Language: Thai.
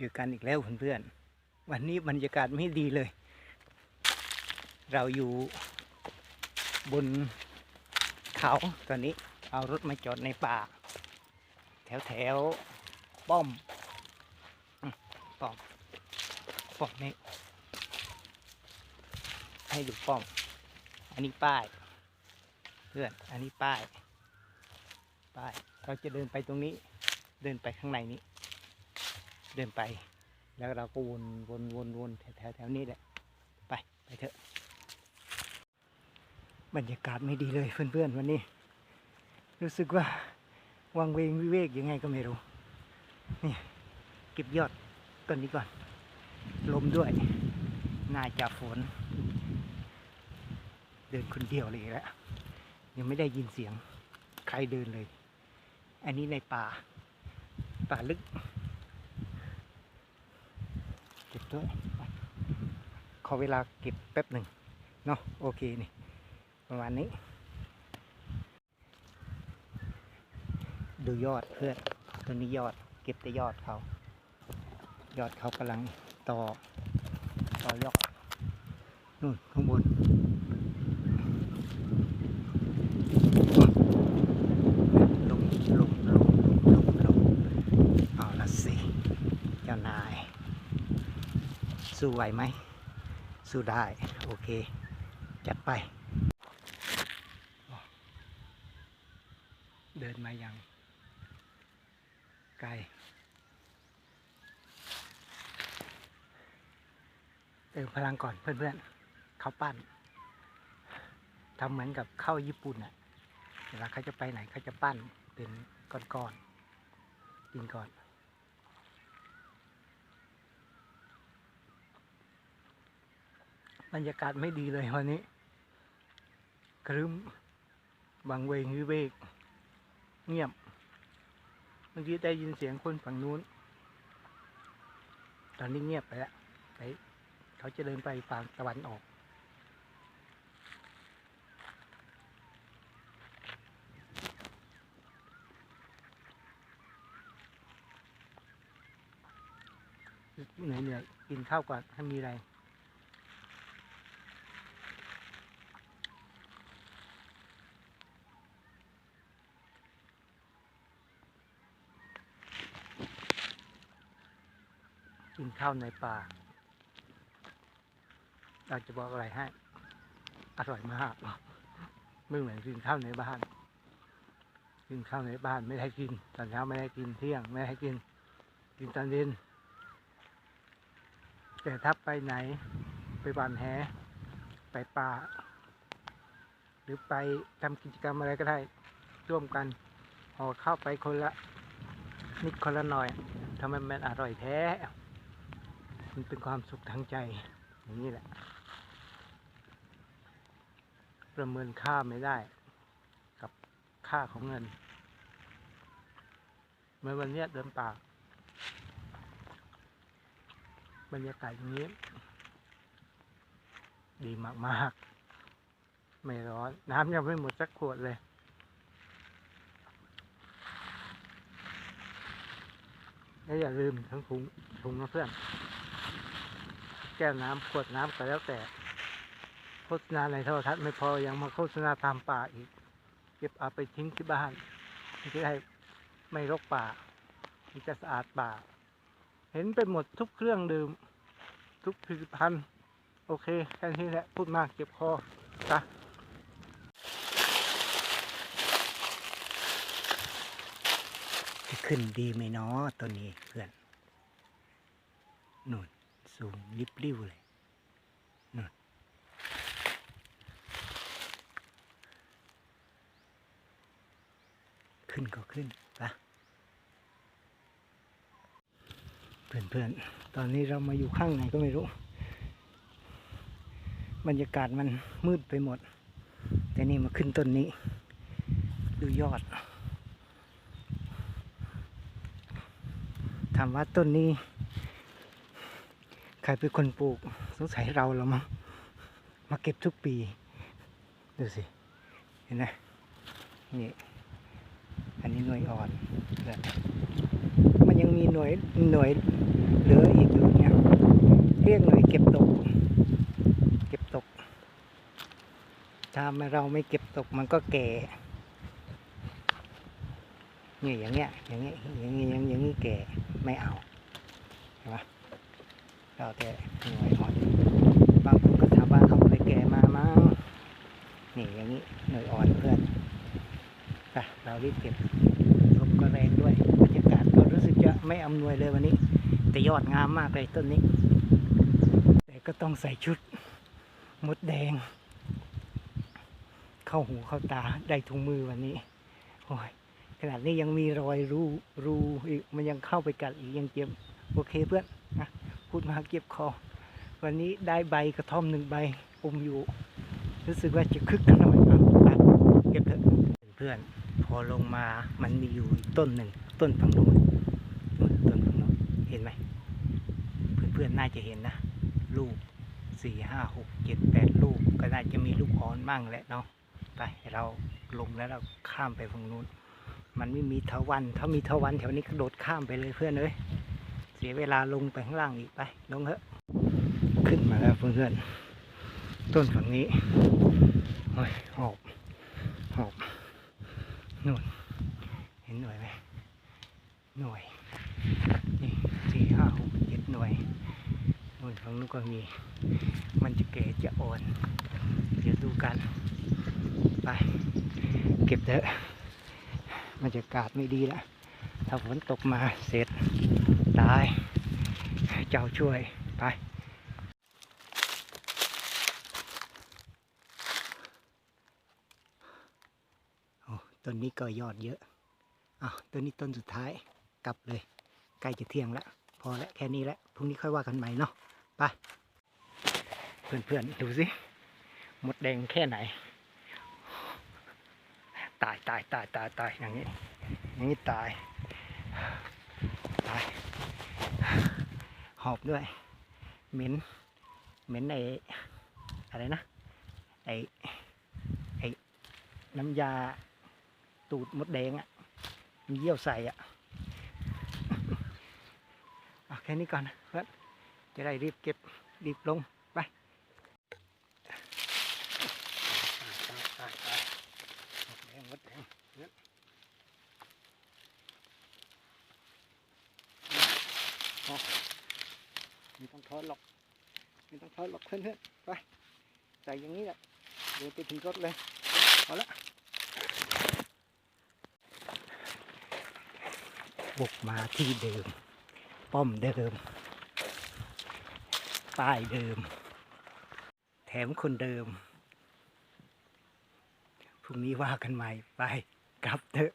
เจอกันอีกแล้วเพื่อนๆวันนี้บรรยากาศไม่ดีเลย เราอยู่บนเขาตอนนี้เอารถมาจอดในป่า แถวแถวๆป้อมอืมป้อมป้อมนี่ให้ดูป้อม อันนี้ป้าย เพื่อน อันนี้ป้าย ป้าย เราจะเดินไปตรงนี้ เดินไปข้างในนี้ เดินไป แล้วเราก็วนวนวนวนแถวแถวแถวนี้แหละ ไปไปเถอะ บรรยากาศไม่ดีเลยเพื่อนๆวันนี้ รู้สึกว่าวังเวงวิเวกยังไงก็ไม่รู้ นี่เก็บยอดต้นนี้ก่อน ลมด้วย น่าจะฝน เดินคนเดียวเลยแล้ว ยังไม่ได้ยินเสียงใครเดินเลย อันนี้ในป่า ป่าลึก เก็บ ด้วยขอเวลาเก็บแป๊บหนึ่งเนาะโอเคนี่ประมาณนี้ ดูยอดเพื่อนตัวนี้ยอดเก็บแต่ยอดเขา ยอดเขากำลังต่อต่อยอดนู่นข้างบน ลงลงลงลงลงเอาละสิเจ้านาย สู้ไหวไหม สู้ได้ โอเค จัดไป เดินมาอย่าง ไกล เติมพลังก่อนเพื่อนๆ เขาปั้นทำเหมือนกับเข้าญี่ปุ่นอะเวลาเขาจะไปไหนเขาจะปั้นเป็นก้อนๆกินก่อน บรรยากาศไม่ดีเลยวันนี้ครึ้มบางเวงวิเวก เงียบ เมื่อกี้ได้ยินเสียงคนฝั่งนู้น ตอนนี้เงียบไปแล้วไปเขาจะเดินไปฝั่งตะวันออก เหนื่อยๆกินข้าวก่อนให้มีแร กินข้าวในป่าอยากจะบอกอะไรให้ อร่อยมากไม่เหมือนกินข้าวในบ้าน กินข้าวในบ้านไม่ได้กิน ตอนเช้าไม่ได้กินเที่ยง ไม่ได้กิน กินตอนเย็น แต่ถ้าไปไหน ไปบ้านแหไปป่า หรือไปทำกิจกรรมอะไรก็ได้ ร่วมกันห่อข้าวไปคนละนิดคนละหน่อยทำไมมันอร่อยแท้ มันเป็นความสุขทางใจ อย่างนี้แหละ ประเมินค่าไม่ได้ กับค่าของเงินเมื่อวันนี้เดินป่าบรรยากาศอย่างนี้ ดีมากๆ ไม่ร้อน น้ำยังไม่หมดสักขวดเลยและอย่าลืมทั้งถุงถุงนะเพื่อน แก้วน้ำขวดน้ำก็แล้วแต่ โฆษณาในโทรทัศน์ไม่พอยังมาโฆษณาตามป่าอีก เก็บเอาไปทิ้งที่บ้านจะได้ไม่รกป่ามันจะสะอาดป่า เห็นไปหมดทุกเครื่องดื่ม ทุกผลิตภัณฑ์โอเค แค่นี้แหละ พูดมากเจ็บคอไปะจะขึ้นดีไหมเนาะตัวนี้เพื่อนนู่น สูงริบริ้วเลยนู่นขึ้นก็ขึ้นปะเพื่อนๆ ตอนนี้เรามาอยู่ข้างไหนก็ไม่รู้ บรรยากาศมันมืดไปหมด แต่นี่มาขึ้นต้นนี้ ดูยอดถามว่าต้นนี้ ใครเป็นคนปลูกสงสัยเราแล้วมั้งมาเก็บทุกปี ดูสิ เห็นไหมนี่อันนี้หน่วยอ่อนมันยังมีหน่วยหน่วยเหลืออีกอยู่เนี่ยเรียกหน่วยเก็บตก เก็บตก ถ้าเราไม่เก็บตกมันก็แก่นี่อย่างเงี้ยอย่างเงี้ยอย่างเงี้ยอย่างเงี้ยแก่ไม่เอาใช่ปะ เราแต่หน่วยอ่อน บางคนก็ถามว่าเขาไปแก่มามั้งนี่อย่างนี้หน่วยอ่อนเพื่อนไปเรารีบเก็บลมก็แรงด้วยบรรยากาศก็รู้สึกจะไม่อำนวยเลยวันนี้ แต่ยอดงามมากเลยต้นนี้ แต่ก็ต้องใส่ชุดมดแดง เข้าหูเข้าตาได้ถุงมือวันนี้โอ้ยขนาดนี้ยังมีรอยรูรูอีกมันยังเข้าไปกัดอีกยังเจ็บโอเคเพื่อน พูดมาเก็บคอ วันนี้ได้ใบกระท่อมหนึ่งใบอมอยู่ รู้สึกว่าจะคึกกันหน่อยเอาไปเก็บเถอะเพื่อนพอลงมามันมีอยู่ต้นหนึ่งต้นฝั่งโน้นนู่นต้นฝั่งโน้นเห็นไหมเพื่อนๆน่าจะเห็นนะ ลูกสี่ห้าหกเจ็ดแปดลูก ก็น่าจะมีลูกอ่อนมั่งแหละเนาะไปเราลงแล้วเราข้ามไปฝั่งนู้น มันไม่มีเทวัน ถ้ามีเทวันแถวนี้กระโดดข้ามไปเลยเพื่อนเอ้ย เสียเวลาลงไปข้างล่างอีกไป ลงเถอะ ขึ้นมาแล้วเพื่อนๆ ต้นฝั่งนี้โอ้ยหอบหอบนู่นเห็นหน่วยไหมหน่วย นี่สี่ห้าหกเจ็ดหน่วยนู่นฝั่งนู้นก็มี มันจะเก๋จะอ่อน เดี๋ยวดูกัน ไป เก็บเถอะบรรยากาศไม่ดีแล้วถ้าฝนตกมาเสร็จ ตาย เจ้าช่วย ไป โอ้ต้นนี้ก็ยอดเยอะอ้าวต้นนี้ต้นสุดท้าย กลับเลย ใกล้จะเที่ยงแล้ว พอแล้วแค่นี้แล้ว พรุ่งนี้ค่อยว่ากันใหม่เนาะ ไป เพื่อนๆ ดูสิมดแดงแค่ไหน ตายตายตายตายตายอย่างนี้อย่างนี้ตาย ตายหอบด้วย เหม็น เหม็นไออะไรนะ ไอไอน้ำยาตูดมดแดงอะ่ะ มีเยี่ยวใส่อะ่ะเอาแค่นี้ก่อนเพื่อนจะได้รีบเก็บรีบลง ไปตายตายตายมดแดงมดแดงเพื่อน เอไม่ต้องทอดหรอกไม่ต้องทอดหรอกเพื่อนเพื่อนๆไปใส่อย่างนี้แหละเดินไปถึงรถเลยเอาละบุกมาที่เดิม ป้อมเดิมป้ายเดิม แถมคนเดิมพรุ่งนี้ว่ากันใหม่ไปกลับเถอะ